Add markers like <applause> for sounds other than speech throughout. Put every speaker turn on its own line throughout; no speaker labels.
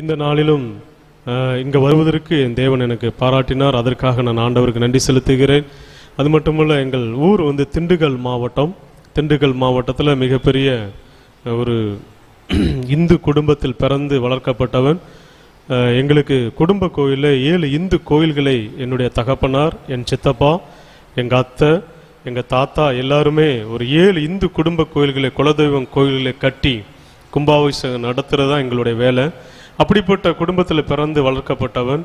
இந்த நாளிலும் இங்கே இங்க வருவதற்கு என் தேவன் எனக்கு பாராட்டினார். அதற்காக நான் ஆண்டவருக்கு நன்றி செலுத்துகிறேன். அது மட்டுமல்ல எங்கள் ஊர் வந்து திண்டுக்கல் மாவட்டம். திண்டுக்கல் மாவட்டத்தில் மிகப்பெரிய ஒரு <clears throat> இந்து குடும்பத்தில் பிறந்து வளர்க்கப்பட்டவன். எங்களுக்கு குடும்ப கோயிலில் ஏழு இந்து கோயில்களை என்னுடைய தகப்பனார் என் சித்தப்பா எங்கள் அத்தை எங்கள் தாத்தா எல்லாருமே ஒரு ஏழு இந்து குடும்ப கோயில்களை குலதெய்வம் கோயில்களை கட்டி கும்பாபிஷேகம் நடத்துகிறது தான் எங்களுடைய வேலை. அப்படிப்பட்ட குடும்பத்தில் பிறந்து வளர்க்கப்பட்டவன்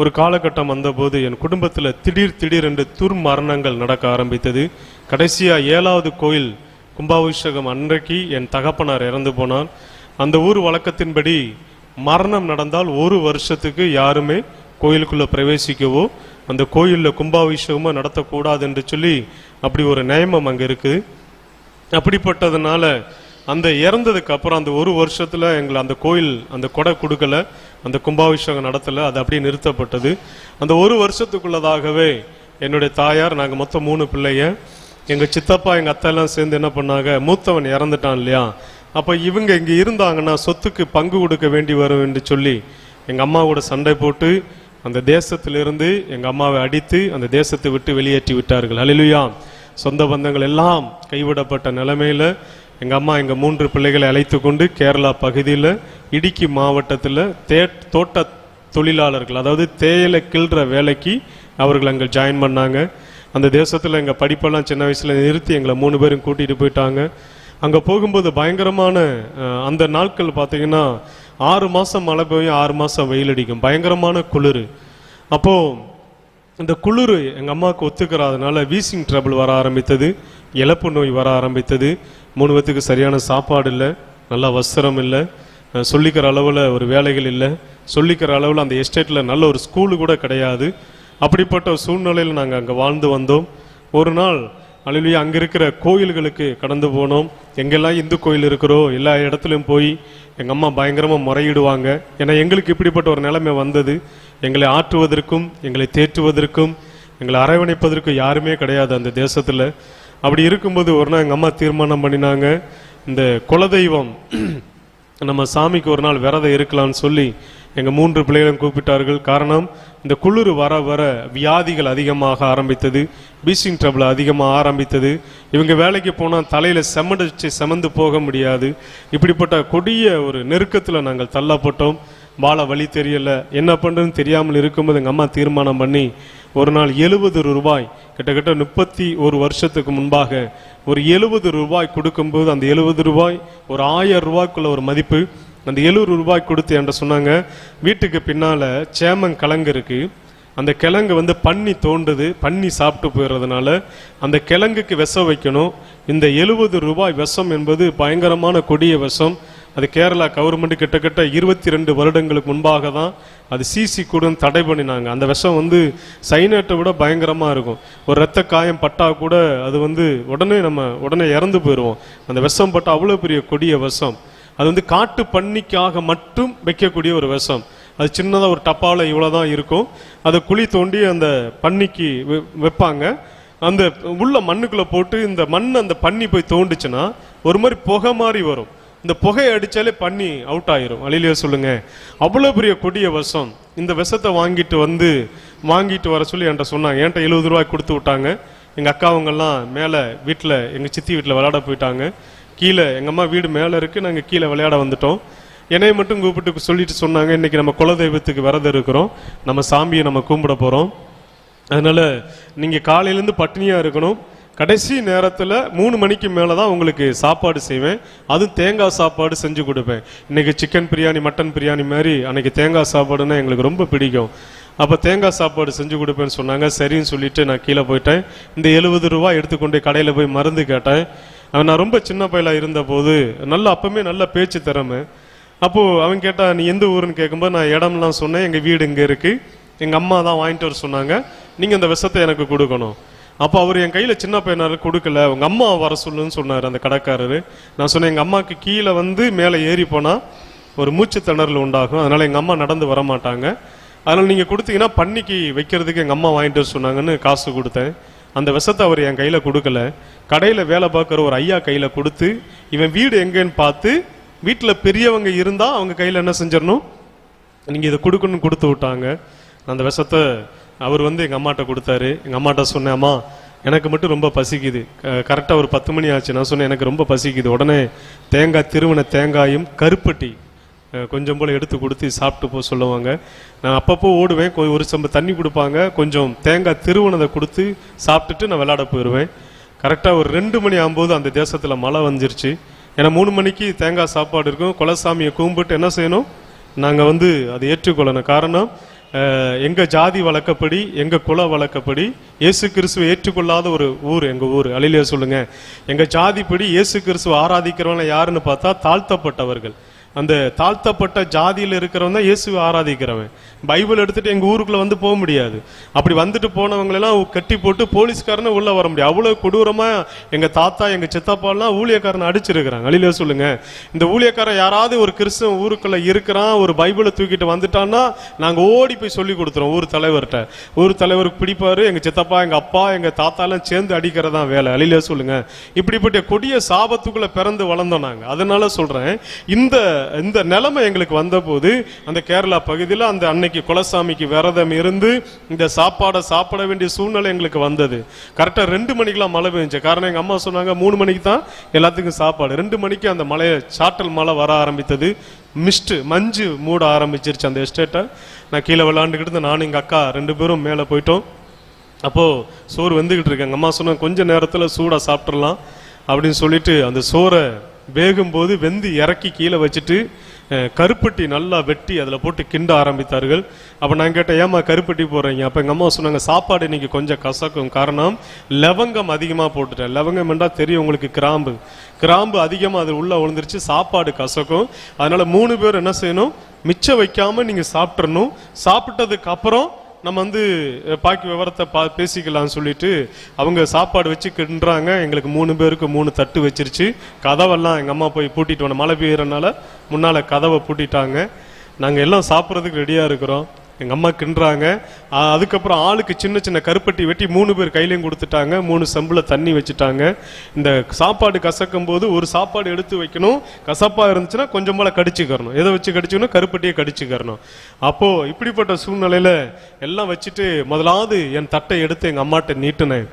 ஒரு காலகட்டம் வந்தபோது என் குடும்பத்தில் திடீர் திடீர் என்று துர் மரணங்கள் நடக்க ஆரம்பித்தது. கடைசியாக ஏழாவது கோயில் கும்பாபிஷேகம் அன்றைக்கு என் தகப்பனார் இறந்து போனான் அந்த ஊர் வழக்கத்தின்படி மரணம் நடந்தால் ஒரு வருஷத்துக்கு யாருமே கோயிலுக்குள்ளே பிரவேசிக்கவோ அந்த கோயிலில் கும்பாபிஷேகமோ நடத்தக்கூடாது என்று சொல்லி அப்படி ஒரு நியமம் அங்கே இருக்குது. அப்படிப்பட்டதுனால அந்த இறந்ததுக்கு அப்புறம் அந்த ஒரு வருஷத்தில் எங்களை அந்த கோயில் அந்த கொடை கொடுக்கல அந்த கும்பாபிஷேகம் நடத்தல அது அப்படியே நிறுத்தப்பட்டது. அந்த ஒரு வருஷத்துக்குள்ளதாகவே என்னுடைய தாயார் நாங்கள் மொத்தம் மூணு பிள்ளைய எங்கள் சித்தப்பா எங்கள் அத்தை எல்லாம் சேர்ந்து என்ன பண்ணாங்க மூத்தவன் இறந்துட்டான் இல்லையா? அப்போ இவங்க இங்கே இருந்தாங்கன்னா சொத்துக்கு பங்கு கொடுக்க வேண்டி வரும் என்று சொல்லி எங்கள் அம்மாவோட சண்டை போட்டு அந்த தேசத்திலிருந்து எங்கள் அம்மாவை அடித்து அந்த தேசத்தை விட்டு வெளியேற்றி விட்டார்கள். ஹalleluya. சொந்த பந்தங்கள் எல்லாம் கைவிடப்பட்ட நிலைமையில் எங்கள் அம்மா எங்கள் மூன்று பிள்ளைகளை அழைத்து கொண்டு கேரளா பகுதியில் இடுக்கி மாவட்டத்தில் தே தோட்ட தொழிலாளர்கள் அதாவது தேயிலை கிள்ற வேலைக்கு அவர்கள் அங்கே ஜாயின் பண்ணாங்க. அந்த தேசத்தில் எங்கள் படிப்பெல்லாம் சின்ன வயசில் நிறுத்தி எங்களை மூணு பேரும் கூட்டிகிட்டு போயிட்டாங்க. அங்கே போகும்போது பயங்கரமான அந்த நாட்கள் பார்த்தீங்கன்னா ஆறு மாதம் மழை பெய்யும் ஆறு மாதம் வெயில் அடிக்கும். பயங்கரமான குளிர். அப்போது இந்த குளிர் எங்கள் அம்மாவுக்கு ஒத்துக்கிறாதனால வீசிங் ட்ரபிள் வர ஆரம்பித்தது இழப்பு நோய் வர ஆரம்பித்தது. மூணு பேத்துக்கு சரியான சாப்பாடு இல்லை நல்ல வஸ்திரம் இல்லை சொல்லிக்கிற அளவில் ஒரு வேலைகள் இல்லை சொல்லிக்கிற அளவில் அந்த எஸ்டேட்டில் நல்ல ஒரு ஸ்கூலு கூட கிடையாது. அப்படிப்பட்ட ஒரு சூழ்நிலையில் நாங்கள் அங்கே வாழ்ந்து வந்தோம். ஒரு நாள் அலுவலி அங்கே இருக்கிற கோயில்களுக்கு கடந்து போனோம். எங்கெல்லாம் இந்து கோயில் இருக்கிறோ எல்லா இடத்துலையும் போய் எங்கள் அம்மா பயங்கரமாக முறையிடுவாங்க. ஏன்னா எங்களுக்கு இப்படிப்பட்ட ஒரு நிலைமை வந்தது. எங்களை ஆற்றுவதற்கும் எங்களை தேற்றுவதற்கும் எங்களை அரவணைப்பதற்கும் யாருமே கிடையாது அந்த தேசத்தில். அப்படி இருக்கும்போது ஒரு நாள் எங்கள் அம்மா தீர்மானம் பண்ணினாங்க இந்த குலதெய்வம் நம்ம சாமிக்கு ஒரு நாள் விரதம் இருக்கலாம்னு சொல்லி எங்கள் மூன்று பிள்ளைகளும் கூப்பிட்டார்கள். காரணம் இந்த குளிர் வர வர வியாதிகள் அதிகமாக ஆரம்பித்தது பீசிங் ட்ரபிள் அதிகமாக ஆரம்பித்தது. இவங்க வேலைக்கு போனால் தலையில் செமடிச்சு செமந்து போக முடியாது. இப்படிப்பட்ட கொடிய ஒரு நெருக்கத்தில் நாங்கள் தள்ளப்பட்டோம். வாழ வழி தெரியலை. என்ன பண்ணுறதுன்னு தெரியாமல் இருக்கும்போது எங்கள் அம்மா தீர்மானம் பண்ணி ஒரு நாள் எழுபது ரூபாய் கிட்டத்தட்ட முப்பத்தி ஒரு வருஷத்துக்கு முன்பாக ஒரு எழுபது ரூபாய் கொடுக்கும்போது அந்த எழுபது ரூபாய் ஒரு ஆயிரம் ரூபாய்க்குள்ள ஒரு மதிப்பு அந்த எழுபது ரூபாய் கொடுத்து என்கிட்ட சொன்னாங்க வீட்டுக்கு பின்னால் சேமங் கிழங்கு இருக்குது அந்த கிழங்கு வந்து பன்னி தோண்டுது பன்னி சாப்பிட்டு போயிடுறதுனால அந்த கிழங்குக்கு விஷம் வைக்கணும். இந்த எழுபது ரூபாய் விஷம் என்பது பயங்கரமான கொடிய விஷம். அது கேரளா கவர்மெண்ட் கிட்டத்தட்ட இருபத்தி ரெண்டு வருடங்களுக்கு முன்பாக தான் அது சிசி கூட தடை பண்ணினாங்க. அந்த விஷம் வந்து சைனேட்டை விட பயங்கரமாக இருக்கும். ஒரு ரத்த காயம் பட்டா கூட அது வந்து உடனே நம்ம உடனே இறந்து போயிடுவோம் அந்த விஷம் பட்டா அவ்வளோ பெரிய கொடிய விஷம். அது வந்து காட்டு பண்ணிக்காக மட்டும் வைக்கக்கூடிய ஒரு விஷம். அது சின்னதாக ஒரு டப்பாவில் இவ்வளோ தான் இருக்கும். அதை குழி தோண்டி அந்த பன்னிக்கு வைப்பாங்க. அந்த உள்ள மண்ணுக்குள்ளே போட்டு இந்த மண் அந்த பன்னி போய் தோண்டுச்சுன்னா ஒரு மாதிரி புகை மாதிரி வரும். இந்த புகையை அடித்தாலே பண்ணி அவுட் ஆயிரும். அழிலியா சொல்லுங்க. அவ்வளோ பெரிய கொடிய விஷம் இந்த விஷத்தை வாங்கிட்டு வந்து வாங்கிட்டு வர சொல்லி என்கிட்ட சொன்னாங்க. என்கிட்ட எழுபது ரூபாய் கொடுத்து விட்டாங்க. எங்கள் அக்காவங்கெல்லாம் மேலே வீட்டில் எங்கள் சித்தி வீட்டில் விளையாட போயிட்டாங்க. கீழே எங்கள் அம்மா வீடு மேலே இருக்குது நாங்கள் கீழே விளையாட வந்துட்டோம். என்னை மட்டும் கூப்பிட்டு சொல்லிட்டு சொன்னாங்க. இன்னைக்கு நம்ம குலதெய்வத்துக்கு விரதம் இருக்கிறோம். நம்ம சாமியை நம்ம கும்பிட போகிறோம் அதனால் நீங்கள் காலையிலேருந்து பட்டினியாக இருக்கணும். கடைசி நேரத்தில் மூணு மணிக்கு மேலே தான் உங்களுக்கு சாப்பாடு செய்வேன். அதுவும் தேங்காய் சாப்பாடு செஞ்சு கொடுப்பேன். இன்னைக்கு சிக்கன் பிரியாணி மட்டன் பிரியாணி மாதிரி அன்றைக்கி தேங்காய் சாப்பாடுன்னா எங்களுக்கு ரொம்ப பிடிக்கும். அப்போ தேங்காய் சாப்பாடு செஞ்சு கொடுப்பேன்னு சொன்னாங்க. சரின்னு சொல்லிட்டு நான் கீழே போயிட்டேன். இந்த எழுபது ரூபா எடுத்துக்கொண்டு கடையில் போய் மருந்து கேட்டேன். அவன் நான் ரொம்ப சின்ன பையலா இருந்தபோது நல்லா அப்போவுமே நல்ல பேச்சு திறமை. அப்போது அவன் கேட்டால் நீ எந்த ஊருன்னு? கேட்கும்போது நான் இடம்லாம் சொன்னேன். எங்கள் வீடு இங்கே இருக்குது எங்கள் அம்மா தான் வாங்கிட்டு வர சொன்னாங்க. நீங்கள் இந்த விஷத்தை எனக்கு கொடுக்கணும். அப்போ அவர் என் கையில் சின்ன பையனார் கொடுக்கல. உங்கள் அம்மா வர சொல்லுன்னு சொன்னார் அந்த கடைக்காரரு. நான் சொன்னேன் எங்கள் அம்மாவுக்கு கீழே வந்து மேலே ஏறி போனால் ஒரு மூச்சு திணறல் உண்டாகும். அதனால் எங்கள் அம்மா நடந்து வர மாட்டாங்க. அதனால் நீங்கள் கொடுத்தீங்கன்னா பன்னிக்கு வைக்கிறதுக்கு எங்கள் அம்மா வாங்கிட்டு வர சொன்னாங்கன்னு காசு கொடுத்தேன். அந்த விஷத்தை அவர் என் கையில் கொடுக்கல. கடையில் வேலை பார்க்குற ஒரு ஐயா கையில் கொடுத்து இவன் வீடு எங்கேன்னு பார்த்து வீட்டில் பெரியவங்க இருந்தால் அவங்க கையில் என்ன செஞ்சிடணும்? நீங்கள் இதை கொடுக்கணும்னு கொடுத்து விட்டாங்க. அந்த விஷத்தை அவர் வந்து எங்கள் அம்மாட்ட கொடுத்தாரு. எங்கள் அம்மாட்ட சொன்னேன் அம்மா எனக்கு மட்டும் ரொம்ப பசிக்குது. கரெக்டாக ஒரு பத்து மணி ஆச்சு. நான் சொன்னேன் எனக்கு ரொம்ப பசிக்குது. உடனே தேங்காய் திருவன தேங்காயும் கருப்பட்டி கொஞ்சம் போல் எடுத்து கொடுத்து சாப்பிட்டு போக சொல்லுவாங்க. நான் அப்பப்போ ஓடுவேன். ஒரு சம்ப தண்ணி கொடுப்பாங்க. கொஞ்சம் தேங்காய் திருவனதை கொடுத்து சாப்பிட்டுட்டு நான் விளாட போயிடுவேன் கரெக்டாக ஒரு ரெண்டு மணி ஆகும்போது அந்த தேசத்தில் மழை வந்துருச்சு. ஏன்னா மூணு மணிக்கு தேங்காய் சாப்பாடு இருக்கும். குலசாமியை கும்பிட்டு என்ன செய்யணும்? நாங்கள் வந்து அதை ஏற்றுக்கொள்ளணும். காரணம் எங்கள் எங்க ஜாதி வழக்கப்படி எங்க குல வழக்கப்படி இயேசு கிறிஸ்துவை ஏற்றுக்கொள்ளாத ஒரு ஊர் எங்க ஊர். அழிலியா சொல்லுங்க. எங்க ஜாதிப்படி இயேசு கிறிஸ்துவை ஆராதிக்கிறவங்க யாருன்னு பார்த்தா தாழ்த்தப்பட்டவர்கள். அந்த தாழ்த்தப்பட்ட ஜாதியில் இருக்கிறவன் தான் இயேசுவை ஆராதிக்கிறவன். பைபிள் எடுத்துட்டு எங்கள் ஊருக்குள்ளே வந்து போக முடியாது. அப்படி வந்துட்டு போனவங்களெல்லாம் கட்டி போட்டு போலீஸ்காரனே உள்ளே வர முடியாது. அவ்வளோ கொடூரமாக எங்கள் தாத்தா எங்கள் சித்தப்பாலாம் ஊழியக்காரனை அடிச்சிருக்கிறாங்க. அழிலியா சொல்லுங்க. இந்த ஊழியக்காரன் யாராவது ஒரு கிறிஸ்தவன் ஊருக்குள்ளே இருக்கிறான் ஒரு பைபிளை தூக்கிட்டு வந்துட்டான்னா நாங்கள் ஓடி போய் சொல்லி கொடுத்துறோம் ஊர் தலைவர்கிட்ட. ஊர் தலைவருக்கு பிடிப்பாரு எங்கள் சித்தப்பா எங்கள் அப்பா எங்கள் தாத்தாலாம் சேர்ந்து அடிக்கிறதா வேலை. அழிலியா சொல்லுங்க. இப்படிப்பட்ட கொடிய சாபத்துக்குள்ளே பிறந்து வளர்ந்தோம் நாங்கள் அதனால சொல்கிறேன் இந்த இந்த நிலைமை எங்களுக்கு வந்தபோது அந்த கேரளா பகுதியில் அந்த அன்னைக்கு குலசாமிக்கு விரதம் இருந்து இந்த சாப்பாடை சாப்பிட வேண்டிய சூழ்நிலை எங்களுக்கு வந்தது. கரெக்டாக ரெண்டு மணிக்கெலாம் மழை பெஞ்சு காரணம் எங்கள் அம்மா சொன்னாங்க மூணு மணிக்கு தான் எல்லாத்துக்கும் சாப்பாடு. ரெண்டு மணிக்கு அந்த மலையை சாட்டல் மழை வர ஆரம்பித்தது. மிஸ்ட்டு மஞ்சு மூட ஆரம்பிச்சிருச்சு அந்த எஸ்டேட்டை. நான் கீழே விளாண்டுக்கிட்டு நானும் எங்கள் அக்கா ரெண்டு பேரும் மேலே போயிட்டோம். அப்போது சோறு வந்துக்கிட்டு இருக்கேன் எங்கள் அம்மா சொன்னாங்க கொஞ்சம் நேரத்தில் சூடாக சாப்பிட்றலாம் அப்படின்னு சொல்லிட்டு அந்த சோறை வேகும்போது வெந்து இறக்கி கீழே வச்சுட்டு கருப்பட்டி நல்லா வெட்டி அதில் போட்டு கிண்ட ஆரம்பித்தார்கள். அப்போ நான் கேட்டேன் ஏமா கருப்பட்டி போடுறீங்க? அப்போ எங்கள் அம்மா சொன்னாங்க சாப்பாடு இன்னைக்கு கொஞ்சம் கசக்கும் காரணம் லவங்கம் அதிகமாக போட்டுட்டேன். லவங்கம் என்றால் தெரியும் உங்களுக்கு கிராம்பு. கிராம்பு அதிகமாக அது உள்ளே விழுந்துருச்சு சாப்பாடு கசக்கும். அதனால் மூணு பேர் என்ன செய்யணும் மிச்சம் வைக்காமல் நீங்கள் சாப்பிட்றணும் சாப்பிட்டதுக்கு அப்புறம் நம்ம வந்து பாக்கி விவரத்தை பா பேசிக்கலாம்னு சொல்லிட்டு அவங்க சாப்பாடு வச்சு கிண்டுறாங்க. எங்களுக்கு மூணு பேருக்கு மூணு தட்டு வச்சிருச்சு. கதவெல்லாம் எங்கள் அம்மா போய் பூட்டிட்டு வந்தோம் மழை பெய்யறனால முன்னால் கதவை பூட்டிட்டாங்க. நாங்கள் எல்லாம் சாப்பிட்றதுக்கு ரெடியாக இருக்கிறோம். எங்கள் அம்மா கிண்டுறாங்க. அதுக்கப்புறம் ஆளுக்கு சின்ன சின்ன கருப்பட்டி வெட்டி மூணு பேர் கையிலையும் கொடுத்துட்டாங்க. மூணு செம்பில் தண்ணி வச்சுட்டாங்க. இந்த சாப்பாடு கசக்கும் போது ஒரு சாப்பாடு எடுத்து வைக்கணும். கசப்பாக இருந்துச்சுன்னா கொஞ்சம் போல கடிச்சுக்கறணும். எதை வச்சு கடிச்சுக்கணும்? கருப்பட்டியை கடிச்சுக்கறணும். அப்போது இப்படிப்பட்ட சூழ்நிலையில் எல்லாம் வச்சுட்டு முதலாவது என் தட்டை எடுத்து எங்கள் அம்மாட்ட நீட்டினேன்.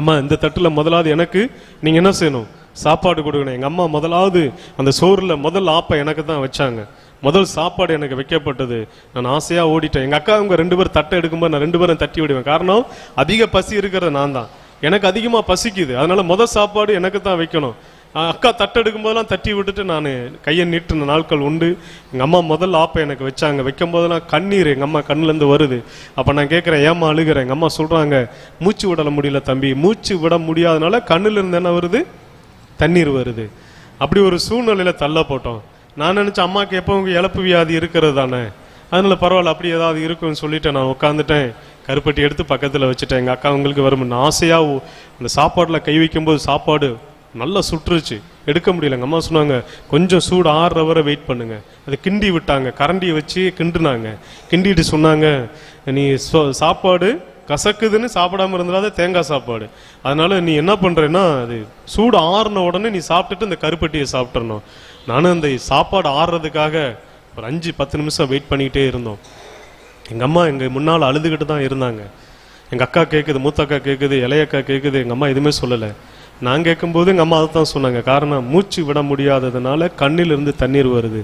அம்மா இந்த தட்டில் முதலாவது எனக்கு நீங்கள் என்ன செய்யணும்? சாப்பாடு கொடுக்கணும். எங்கள் அம்மா முதலாவது அந்த சோறில் முதல் ஆப்பை எனக்கு தான் வச்சாங்க. முதல் சாப்பாடு எனக்கு வைக்கப்பட்டது. நான் ஆசையாக ஓடிட்டேன். எங்கள் அக்கா அவங்க ரெண்டு பேரும் தட்டை எடுக்கும்போது நான் ரெண்டு பேரும் தட்டி விடுவேன். காரணம் அதிக பசி இருக்கிறது நான் தான். எனக்கு அதிகமாக பசிக்குது. அதனால் முதல் சாப்பாடு எனக்கு தான் வைக்கணும். அக்கா தட்டு எடுக்கும்போதெல்லாம் தட்டி விட்டுட்டு நான் கையை நீட்டின நாட்கள் உண்டு. எங்கள் அம்மா முதல் ஆப்பை எனக்கு வச்சாங்க. வைக்கும் போதெல்லாம் கண்ணீர் எங்கள் அம்மா கண்ணுலேருந்து வருது. அப்போ நான் கேட்குறேன் ஏமா அழுகிறேன் எங்கள் அம்மா சொல்கிறாங்க மூச்சு விட முடியல தம்பி. மூச்சு விட முடியாதனால கண்ணுலேருந்து என்ன வருது? தண்ணீர் வருது. அப்படி ஒரு சூழ்நிலையில தள்ளப்பட்டோம். நான் நினச்ச அம்மாவுக்கு எப்போ உங்கள் இழப்பு வியாதி இருக்கிறது தானே? அதனால் பரவாயில்ல அப்படி ஏதாவது இருக்கும்னு சொல்லிட்டு நான் உட்காந்துட்டேன் கருப்பட்டி எடுத்து பக்கத்தில் வச்சுட்டேன். எங்கள் அக்கா உங்களுக்கு வரும். ஆசையாக அந்த சாப்பாடுல கை வைக்கும்போது சாப்பாடு நல்லா சுற்றுச்சு. எடுக்க முடியல. எங்கள் அம்மா சொன்னாங்க கொஞ்சம் சூடு ஆறுற வரை வெயிட் பண்ணுங்க. அதை கிண்டி விட்டாங்க. கரண்டியை வச்சு கிண்டுனாங்க. கிண்டிட்டு சொன்னாங்க நீ சாப்பாடு கசக்குதுன்னு சாப்பிடாம இருந்தாலும் தேங்காய் சாப்பாடு. அதனால நீ என்ன பண்றேன்னா அது சூடு ஆறுன உடனே நீ சாப்பிட்டுட்டு இந்த கருப்பட்டியை சாப்பிட்றணும் நானும் அந்த சாப்பாடு ஆடுறதுக்காக ஒரு அஞ்சு பத்து நிமிஷம் வெயிட் பண்ணிக்கிட்டே இருந்தோம். எங்கள் அம்மா எங்கள் முன்னால் அழுதுகிட்டு தான் இருந்தாங்க. எங்கள் அக்கா கேட்குது மூத்த அக்கா கேட்குது இளையக்கா கேட்குது எங்கள் அம்மா எதுவுமே சொல்லலை. நான் கேட்கும்போது எங்கள் அம்மா அதை தான் சொன்னாங்க. காரணம் மூச்சு விட முடியாததுனால கண்ணிலிருந்து தண்ணீர் வருது.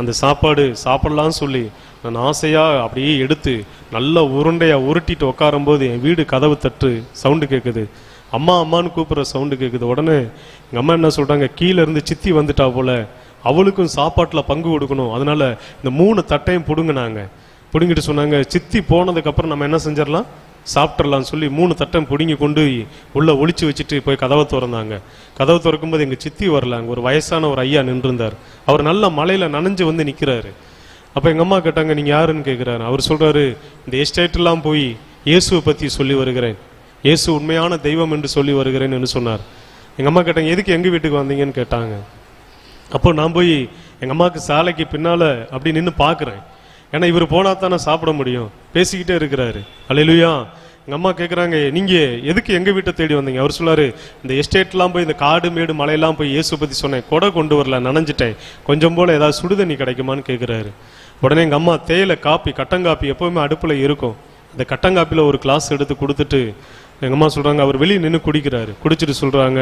அந்த சாப்பாடு சாப்பிடலாம்னு சொல்லி நான் ஆசையாக அப்படியே எடுத்து நல்லா உருண்டையாக உருட்டிட்டு உட்காரும்போது என் வீடு கதவு தட்டு சவுண்டு கேட்குது அம்மா அம்மான்னு கூப்பிட்ற சவுண்டு கேட்குது உடனே எங்கள் அம்மா என்ன சொல்கிறாங்க கீழே இருந்து சித்தி வந்துட்டா போல. அவளுக்கும் சாப்பாட்டில் பங்கு கொடுக்கணும். அதனால இந்த மூணு தட்டையும் பிடுங்கினாங்க. பிடுங்கிட்டு சொன்னாங்க சித்தி போனதுக்கப்புறம் நம்ம என்ன செஞ்சிடலாம்? சாப்பிட்றலாம்னு சொல்லி மூணு தட்டம் பிடுங்கி கொண்டு உள்ளே ஒழிச்சு வச்சுட்டு போய் கதவை திறந்தாங்க. கதவை திறக்கும்போது எங்கள் சித்தி வரலாங்க ஒரு வயசான ஒரு ஐயா நின்றுருந்தார். அவர் நல்ல மலையில் நனைஞ்சு வந்து நிற்கிறாரு அப்போ எங்கள் அம்மா கேட்டாங்க நீங்கள் யாருன்னு கேட்குறாரு அவர் சொல்கிறாரு இந்த எஸ்டேட்டெல்லாம் போய் இயேசுவை பற்றி சொல்லி வருகிறேன். இயேசு உண்மையான தெய்வம் என்று சொல்லி வருகிறேன் என்று சொன்னார். எங்கள் அம்மா கேட்டாங்க எதுக்கு எங்கள் வீட்டுக்கு வந்தீங்கன்னு கேட்டாங்க. அப்போ நான் போய் எங்கள் அம்மாவுக்கு சாலைக்கு பின்னால் அப்படி நின்று பார்க்குறேன் ஏன்னா இவர் போனால் தானே சாப்பிட முடியும். பேசிக்கிட்டே இருக்கிறாரு. அலையிலுயா எங்கள் அம்மா கேட்குறாங்க நீங்கள் எதுக்கு எங்கள் வீட்டை தேடி வந்தீங்க? அவர் சொல்லாரு இந்த எஸ்டேட்லாம் போய் இந்த காடு மேடு மலையெல்லாம் போய் இயேசு பற்றி சொன்னேன். கொடை கொண்டு வரல நனைஞ்சிட்டேன். கொஞ்சம் போல் ஏதாவது சுடுதண்ணி கிடைக்குமான்னு கேட்குறாரு உடனே எங்கள் அம்மா தேயிலை காப்பி கட்டங்காப்பி எப்போவுமே அடுப்பில் இருக்கும். அந்த கட்டங்காப்பியில் ஒரு கிளாஸ் எடுத்து கொடுத்துட்டு எங்கள் அம்மா சொல்கிறாங்க அவர் வெளியே நின்று குடிக்கிறாரு. குடிச்சிட்டு சொல்கிறாங்க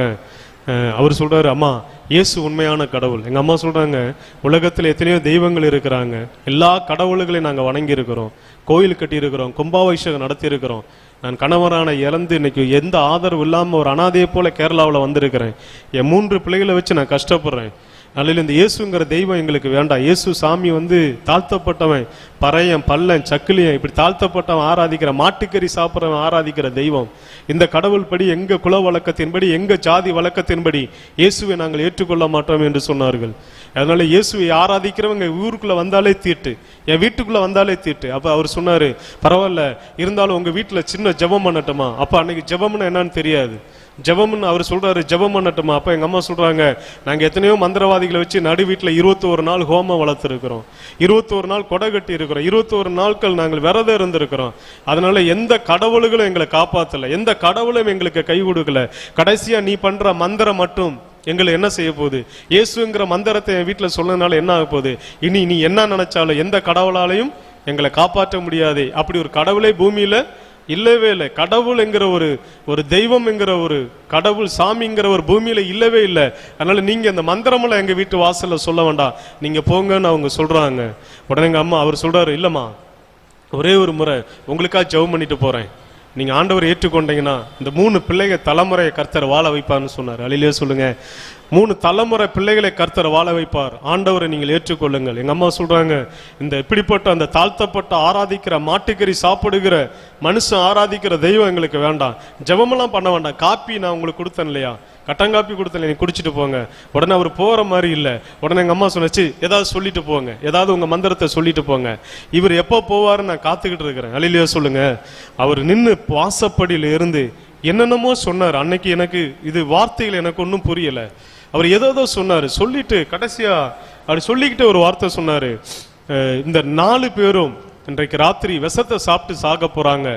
அவர் சொல்கிறாரு அம்மா இயேசு உண்மையான கடவுள். எங்கள் அம்மா சொல்கிறாங்க உலகத்தில் எத்தனையோ தெய்வங்கள் இருக்கிறாங்க. எல்லா கடவுள்களையும் நாங்கள் வணங்கியிருக்கிறோம். கோயில் கட்டியிருக்கிறோம் கும்பாபிஷேகம் நடத்தியிருக்கிறோம். நான் கணவரான இறந்து இன்னைக்கு எந்த ஆதரவு இல்லாமல் ஒரு அனாதையை போல கேரளாவில் வந்திருக்கிறேன். என் மூன்று பிள்ளைகளை வச்சு நான் கஷ்டப்படுறேன். அதில் இந்த இயேசுங்கிற தெய்வம் எங்களுக்கு வேண்டாம். இயேசு சாமி வந்து தாழ்த்தப்பட்டவன் பறையன் பல்லன் சக்கிலியன் இப்படி தாழ்த்தப்பட்டவன் ஆராதிக்கிற மாட்டுக்கறி சாப்பிட்றவன் ஆராதிக்கிற தெய்வம். இந்த கடவுள் படி எங்க குல வழக்கத்தின்படி எங்க ஜாதி வழக்கத்தின்படி இயேசுவை நாங்கள் ஏற்றுக்கொள்ள மாட்டோம் என்று சொன்னார்கள். அதனால இயேசுவை ஆராதிக்கிறவங்க ஊருக்குள்ள வந்தாலே தீட்டு என் வீட்டுக்குள்ள வந்தாலே தீட்டு. அப்ப அவர் சொன்னாரு பரவாயில்ல இருந்தாலும் உங்க வீட்டுல சின்ன ஜெபம் பண்ணட்டுமா? அப்ப அன்னைக்கு ஜெபம்னு என்னன்னு தெரியாது. ஜபம்னு அவர் சொல்றாரு ஜபம் பண்ணட்டுமா அப்ப எங்க அம்மா சொல்றாங்க நாங்க எத்தனையோ மந்திரவாதிகளை வச்சு நடு வீட்டுல இருபத்தோரு நாள் ஹோமம் வளர்த்துருக்கிறோம். இருபத்தோரு நாள் கொடை கட்டி இருக்கிறோம் இருபத்தோரு நாட்கள் நாங்கள் விரதம் இருந்திருக்கிறோம். அதனால எந்த கடவுளுகளும் எங்களை காப்பாத்தல. எந்த கடவுளும் எங்களுக்கு கை கொடுக்கல. கடைசியா நீ பண்ற மந்திரம் மட்டும் எங்களை என்ன செய்ய போகுது? இயேசுங்கிற மந்திரத்தை என் வீட்டுல சொன்னதுனால என்ன ஆக போகுது? இனி நீ என்ன நினைச்சாலும் எந்த கடவுளாலையும் எங்களை காப்பாற்ற முடியாது. அப்படி ஒரு கடவுளே பூமியில இல்லவே இல்லை. கடவுள் என்கிற ஒரு ஒரு தெய்வம் என்கிற ஒரு கடவுள் சாமிங்கிற ஒரு பூமியில இல்லவே இல்லை. அதனால நீங்க இந்த மந்திரமெல்லாம் எங்க வீட்டு வாசல்ல சொல்ல வேண்டாம். நீங்க போங்கன்னு அவங்க சொல்றாங்க. உடனே எங்க அம்மா அவர் சொல்றாரு இல்லம்மா ஒரே ஒரு முறை உங்களுக்காக ஜெபம் பண்ணிட்டு போறேன். நீங்கள் ஆண்டவர் ஏற்றுக்கொண்டீங்கன்னா இந்த மூணு பிள்ளைங்க தலைமுறையை கர்த்தர் வாழ வைப்பார்னு சொன்னார். அழிலே சொல்லுங்க. மூணு தலைமுறை பிள்ளைகளை கர்த்தர் வாழ வைப்பார். ஆண்டவரை நீங்கள் ஏற்றுக்கொள்ளுங்கள். எங்கள் அம்மா சொல்கிறாங்க இந்த இப்படிப்பட்ட அந்த தாழ்த்தப்பட்ட ஆராதிக்கிற மாட்டுக்கறி சாப்பிடுகிற மனுஷன் ஆராதிக்கிற தெய்வம் எங்களுக்கு வேண்டாம். ஜெபமெல்லாம் பண்ண வேண்டாம். காப்பி நான் உங்களுக்கு கொடுத்தேன் இல்லையா? கட்டங்காப்பி கொடுத்தல நீ குடிச்சிட்டு போங்க. உடனே அவர் போகிற மாதிரி இல்லை. உடனே எங்கள் அம்மா சொன்னச்சு ஏதாவது சொல்லிட்டு போங்க. ஏதாவது உங்கள் மந்திரத்தை சொல்லிட்டு போங்க. இவர் எப்போ போவாருன்னு நான் காத்துக்கிட்டு இருக்கிறேன். அழிலியா சொல்லுங்க. அவர் நின்று வாசப்படியில் இருந்து என்னென்னமோ சொன்னார். அன்னைக்கு எனக்கு இது வார்த்தைகள் எனக்கு ஒன்றும் புரியலை. அவர் ஏதோ ஏதோ சொல்லிட்டு கடைசியா அப்படி சொல்லிக்கிட்டு ஒரு வார்த்தை சொன்னார். இந்த நாலு பேரும் இன்றைக்கு ராத்திரி விஷத்தை சாப்பிட்டு சாக போறாங்க.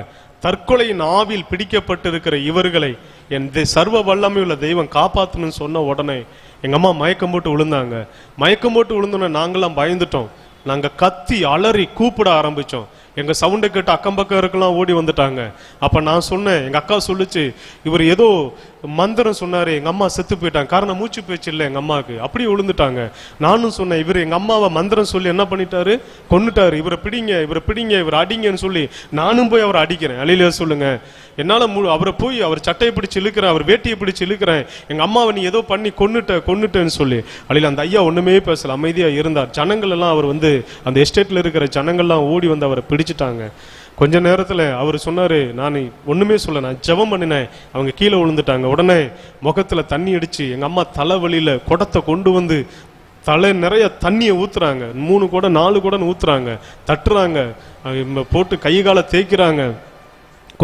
தற்கொலையின் ஆவில் பிடிக்கப்பட்டிருக்கிற இவர்களை என் சர்வ வல்லமை உள்ள தெய்வம் காப்பாத்தணும்னு சொன்ன உடனே எங்க அம்மா மயக்கம் போட்டு விழுந்தாங்க. மயக்கம் போட்டு விழுந்தோடனே நாங்கெல்லாம் பயந்துட்டோம். நாங்க கத்தி அலறி கூப்பிட ஆரம்பிச்சோம். எங்க சவுண்டை கேட்டு அக்கம் பக்கம் இருக்கலாம் ஓடி வந்துட்டாங்க. அப்ப நான் சொன்னேன் எங்க அக்கா சொல்லுச்சு இவர் ஏதோ மந்திரம் சொன்னாரு எங்க அம்மா செத்து போயிட்டாங்க. காரணம் மூச்சு பேச்சு இல்லை எங்க அம்மாவுக்கு. அப்படியே விழுந்துட்டாங்க. நானும் சொன்னேன் இவர் எங்க அம்மாவை மந்திரம் சொல்லி என்ன பண்ணிட்டாரு? கொண்டுட்டாரு இவரை பிடிங்க இவரை பிடிங்க இவரை அடிங்கன்னு சொல்லி நானும் போய் அவரை அடிக்கிறேன். அழியில சொல்லுங்க. என்னால் மு- அவரை போய் அவர் சட்டையை பிடிச்சு இழுக்கிறேன் அவர் வேட்டியை பிடிச்சு இழுக்கிறேன். எங்கள் அம்மாவை நீ ஏதோ பண்ணி கொன்னுட்ட கொன்னுட்டேன்னு சொல்லி. அழியில் அந்த ஐயா ஒன்றுமே பேசல அமைதியாக இருந்தார். ஜனங்கள் எல்லாம் அவர் வந்து அந்த எஸ்டேட்டில் இருக்கிற ஜனங்கள்லாம் ஓடி வந்து அவரை பிடிச்சிட்டாங்க. கொஞ்ச நேரத்தில் அவர் சொன்னார் நான் ஒன்றுமே சொல்ல நான் ஜெபம் பண்ணினேன். அவங்க கீழே விழுந்துட்டாங்க. உடனே முகத்தில் தண்ணி அடித்து எங்கள் அம்மா தலைவலியில் குடத்தை கொண்டு வந்து தலை நிறைய தண்ணியை ஊற்றுறாங்க மூணு கூட நாலு கூடன்னு ஊற்றுறாங்க தட்டுறாங்க. போட்டு கை காலை தேய்க்கிறாங்க.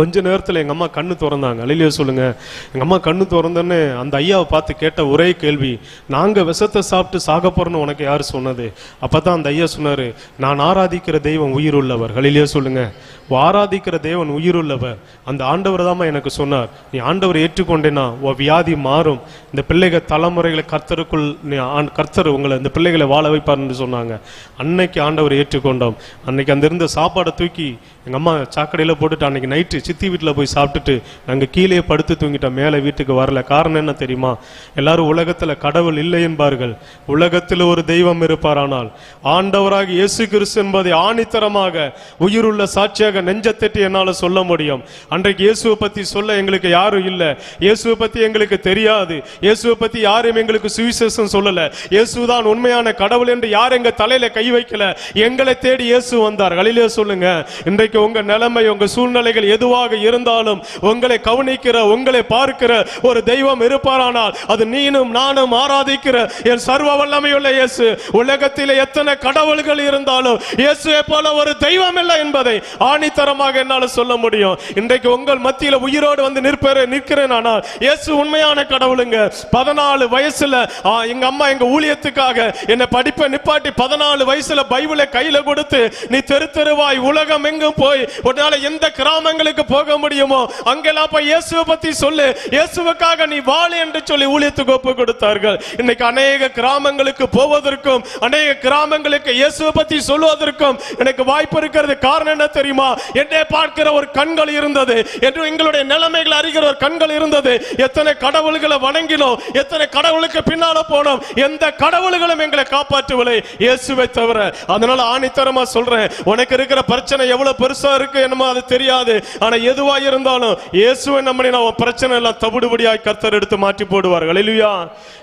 கொஞ்ச நேரத்தில் எங்கள் அம்மா கண்ணு திறந்தாங்க. அழிலிய சொல்லுங்க. எங்கள் அம்மா கண்ணு திறந்தோன்னே அந்த ஐயாவை பார்த்து கேட்ட ஒரே கேள்வி நாங்கள் விஷத்தை சாப்பிட்டு சாக போறோம்னு உனக்கு யார் சொன்னது? அப்போ தான் அந்த ஐயா சொன்னார் நான் ஆராதிக்கிற தெய்வம் உயிருள்ளவர். அழிலிய சொல்லுங்க. ஆராதிக்கிற தேவன் உயிருள்ளவர். அந்த ஆண்டவர் தாம்மா எனக்கு சொன்னார் நீ ஆண்டவர் ஏற்றுக்கொண்டேனா? உன் வியாதி மாறும். இந்த பிள்ளைகள் தலைமுறைகளை கர்த்தருக்குள் நீ ஆண்- கர்த்தர் உங்களை இந்த பிள்ளைகளை வாழ வைப்பார்னு சொன்னாங்க. அன்னைக்கு ஆண்டவர் ஏற்றுக்கொண்டோம். அன்னைக்கு அந்த இருந்த சாப்பாடை தூக்கி எங்க அம்மா சாக்கடையில போட்டுட்டு அன்னைக்கு நைட்டு சித்தி வீட்டுல போய் சாப்பிட்டுட்டு நாங்கள் கீழே படுத்து தூங்கிட்டோம் மேலே வீட்டுக்கு வரல. காரணம் என்ன தெரியுமா? எல்லாரும் உலகத்துல கடவுள் இல்லை என்பார்கள். உலகத்தில் ஒரு தெய்வம் இருப்பாரானால் ஆண்டவராக இயேசு கிறிஸ்து என்பதை ஆணித்தரமாக உயிருள்ள சாட்சியாக நெஞ்சத்தட்டி என்னால சொல்ல முடியும். அன்றைக்கு இயேசுவை பத்தி சொல்ல எங்களுக்கு யாரும் இல்ல. இயேசுவை பத்தி எங்களுக்கு தெரியாது. இயேசுவை பத்தி யாரும் எங்களுக்கு சுவிசேஷம் சொல்லல. இயேசுதான் உண்மையான கடவுள் என்று யார் எங்க தலையில கை வைக்கல. எங்களை தேடி இயேசு வந்தார். கலிலே சொல்லுங்க. இன்றைக்கு உங்க நிலைமை உங்க சூழ்நிலைகள் எதுவாக இருந்தாலும் உங்களை கவனிக்கிற உங்களை பார்க்கிற ஒரு தெய்வம் இருப்பாரானால் அது நீனும் நானும் ஆராதிக்கிற என் சர்வ வல்லமையுள்ள இயேசு. உலகத்தில் எத்தனை கடவுள்கள் இருந்தாலும் இயேசுவை போல ஒரு தெய்வம் இல்லை என்பதை ஆணித்தரமாக என்னால் சொல்ல முடியும். இன்றைக்கு உங்கள் மத்தியில் உயிரோடு வந்து நிற்பேன் நிற்கிறேன் ஆனால் இயேசு உண்மையான கடவுளுங்க. பதினாலு வயசுல ஆ, எங்க அம்மா எங்க ஊழியத்துக்காக என்னை படிப்பை நிப்பாட்டி பதினாலு வயசுல பைபிளை கையில கொடுத்து நீ தெரு தெருவாய் உலகம் எங்கும் போய் உன்னால எந்த கிராமங்களுக்கு போக முடியுமோ அங்கெல்லாம் போய் இயேசுவை பத்தி சொல்லு. இயேசுவுக்காக நீ வாழு என்று சொல்லி ஊழியத்துக்கு ஒப்பு கொடுத்தார்கள். இன்னைக்கு அநேக கிராமங்களுக்கு போவதற்கும் அநேக கிராமங்களுக்கு இயேசுவை பத்தி சொல்லுவதற்கும் எனக்கு வாய்ப்பு இருக்கிறது. காரணம் என்ன தெரியுமா? என்னை பார்க்கிற ஒரு கண்கள் இருந்தது. என்று எங்களுடைய நிலைமைகள் அறிகிற ஒரு கண்கள் இருந்தது. எத்தனை கடவுள்களை வணங்கினோம் எத்தனை கடவுளுக்கு பின்னால போனோம். எந்த கடவுள்களும் எங்களை காப்பாற்றவில்லை. இயேசுவை தவிர. அதனால ஆணித்தரமா சொல்றேன். உனக்கு இருக்கிற பிரச்சனை எவ்வளவு பெருசா இருக்கு என்னமோ அது தெரியாது. ஆனா எதுவா இருந்தாலும் இயேசுவை நம்மளை நம்ம பிரச்சனை எல்லாம் தவிடுபடியாய் கர்த்தர் எடுத்து மாற்றி போடுவார்கள் இல்லையா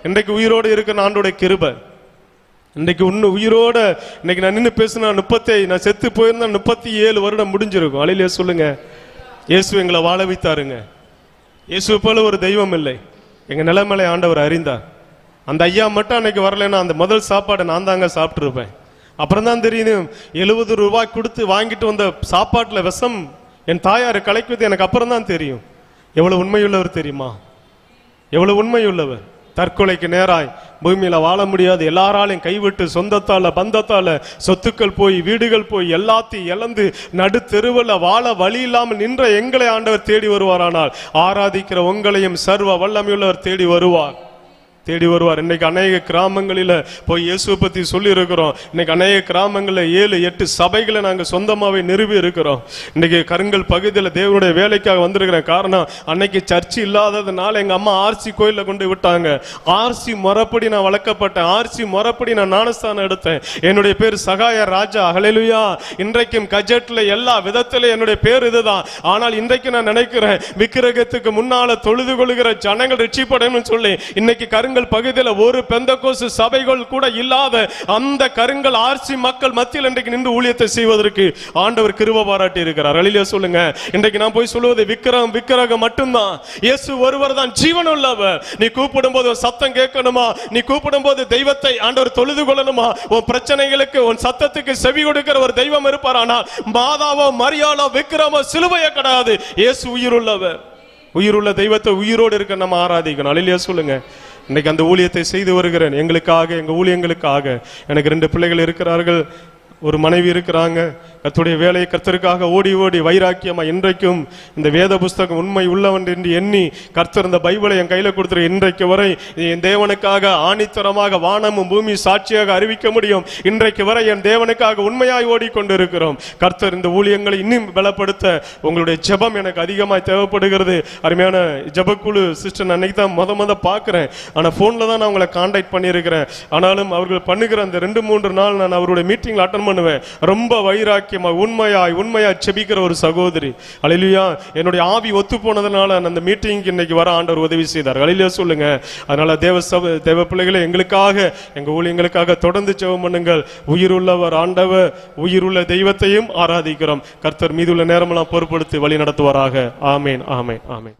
இன்றைக்கு உயிரோடு இருக்கு ஆண்டோட கிருபை. இன்னைக்கு உன்னு உயிரோட இன்னைக்கு நான் நின்று பேசினா முப்பத்தி நான் செத்து போயிருந்தா முப்பத்தி ஏழு வருடம் முடிஞ்சிருக்கும். அலையிலே சொல்லுங்க. இயேசு எங்களை வாழ வைத்தாருங்க. இயேசு போல ஒரு தெய்வம் இல்லை. எங்க நிலைமலை ஆண்டவர் அறிந்தார். அந்த ஐயா மட்டும் அன்னைக்கு வரலைன்னா அந்த முதல் சாப்பாடை நான் தாங்க சாப்பிட்டுருப்பேன். அப்புறம் தான் தெரியுது எழுபது ரூபாய் கொடுத்து வாங்கிட்டு வந்த சாப்பாட்டில் விஷம் என் தாயாரை கலைக்குவது எனக்கு அப்புறம் தான் தெரியும். எவ்வளவு உண்மையுள்ளவர் தெரியுமா? எவ்வளவு உண்மையுள்ளவர்? தற்கொலைக்கு நேராய் பூமியில் வாழ முடியாது. எல்லாராலையும் கைவிட்டு சொந்தத்தால பந்தத்தால சொத்துக்கள் போய் வீடுகள் போய் எல்லாத்தையும் இழந்து நடு தெருவில் வாழ வழி இல்லாமல் நின்ற எங்களை ஆண்டவர் தேடி வருவாரானால் ஆராதிக்கிற உங்களையும் சர்வ வல்லமையுள்ளவர் தேடி வருவார். தேடி வருவார். இன்னைக்கு அநேக கிராமங்களில் போய் இயேசுவை பற்றி சொல்லியிருக்கிறோம். இன்னைக்கு அநேக கிராமங்களில் ஏழு எட்டு சபைகளை நாங்கள் சொந்தமாகவே நிறுவி இருக்கிறோம் இன்னைக்கு கருங்கல் பகுதியில் தேவனுடைய வேலைக்காக வந்திருக்கிற காரணம் அன்னைக்கு சர்ச்சு இல்லாததுனால எங்கள் அம்மா ஆர்சி கோயிலில் கொண்டு விட்டாங்க. ஆர்சி முறைப்படி நான் வளர்க்கப்பட்டேன். ஆர்சி முறைப்படி நான் ஞானஸ்தானம் எடுத்தேன். என்னுடைய பேர் சகாய ராஜா. ஹalleluya இன்றைக்கும் கஜெட்டில் எல்லா விதத்திலும் என்னுடைய பேர் இதுதான். ஆனால் இன்றைக்கு நான் நினைக்கிறேன் விக்கிரகத்துக்கு முன்னால் தொழுது கொள்கிற ஜனங்கள் ரட்சிப்படணும்னு சொல்லி இன்னைக்கு கருங்கல் பகுதியில் ஒரு பெந்தகோசு சபைகள் கூட இல்லாத அந்த கருங்கல் ஆர்சி மக்கள் மத்தியில் இன்றைக்கு நின்று ஊழியத்தை செய்வதற்கு ஆண்டவர் கிருப பாராட்டி இருக்கிறார். அழிலிய சொல்லுங்க. இன்றைக்கு நான் போய் சொல்லுவது விக்கிரகம் விக்கிரகம் மட்டும்தான். இயேசு ஒருவர் தான் ஜீவன் உள்ளவர். நீ கூப்பிடும் போது சத்தம் கேட்கணுமா? நீ கூப்பிடும் போது தெய்வத்தை ஆண்டவர் தொழுது கொள்ளணுமா? உன் பிரச்சனைகளுக்கு உன் சத்தத்துக்கு செவி கொடுக்கிற ஒரு தெய்வம் இருப்பார். ஆனால் மாதாவோ மரியாளோ விக்கிரமோ சிலுவையோ கிடையாது. இயேசு உயிருள்ளவர். உயிருள்ள தெய்வத்தை உயிரோடு இருக்க நம்ம ஆராதிக்கணும். அழிலியா சொல்லுங்க. இன்னைக்கு அந்த ஊழியத்தை செய்து வருகிறேன். எங்களுக்காக எங்கள் ஊழியங்களுக்காக. எனக்கு ரெண்டு பிள்ளைகள் இருக்கிறார்கள். ஒரு மனைவி இருக்கிறாங்க. கத்துடைய வேலையை கர்த்தருக்காக ஓடி ஓடி வைராக்கியமா இன்றைக்கும் இந்த வேத புஸ்தகம் உண்மை உள்ளவன் என்று எண்ணி கர்த்தர் இந்த பைபிளை என் கையில கொடுத்துரு இன்றைக்கு வரை. என் தேவனுக்காக ஆணித்தரமாக வானமும் பூமி சாட்சியாக அறிவிக்க முடியும். இன்றைக்கு வரை என் தேவனுக்காக உண்மையாய் ஓடிக்கொண்டிருக்கிறோம். கர்த்தர் இந்த ஊழியங்களை இன்னும் பலப்படுத்த உங்களுடைய ஜெபம் எனக்கு அதிகமாக தேவைப்படுகிறது. அருமையான ஜபக்குழு சிஸ்டர் அன்னைக்கு தான் முத முத பார்க்குறேன். ஆனால் ஃபோனில் தான் நான் உங்களை கான்டாக்ட் பண்ணியிருக்கிறேன். ஆனாலும் அவர்கள் பண்ணுகிற அந்த ரெண்டு மூன்று நாள் நான் அவருடைய மீட்டிங்கில் அட்டன் பண்ணுவேன். ரொம்ப வைராக்கியமா உண்மையாய் உண்மையா செபிக்கிற ஒரு சகோதரி. அழிலியா என்னுடைய ஆவி ஒத்து போனதுனால அந்த மீட்டிங்க்கு இன்னைக்கு வர ஆண்டவர் உதவி செய்தார். அழிலியா சொல்லுங்க. அதனால தேவ சப தேவ பிள்ளைகளை எங்களுக்காக எங்க ஊழியங்களுக்காக தொடர்ந்து ஜெபம் பண்ணுங்கள். உயிருள்ளவர் ஆண்டவர் உயிருள்ள தெய்வத்தையும் ஆராதிக்கிறோம். கர்த்தர் மீதுள்ள நேரமெல்லாம் பொறுப்படுத்தி வழி நடத்துவாராக. ஆமேன் ஆமேன் ஆமேன்.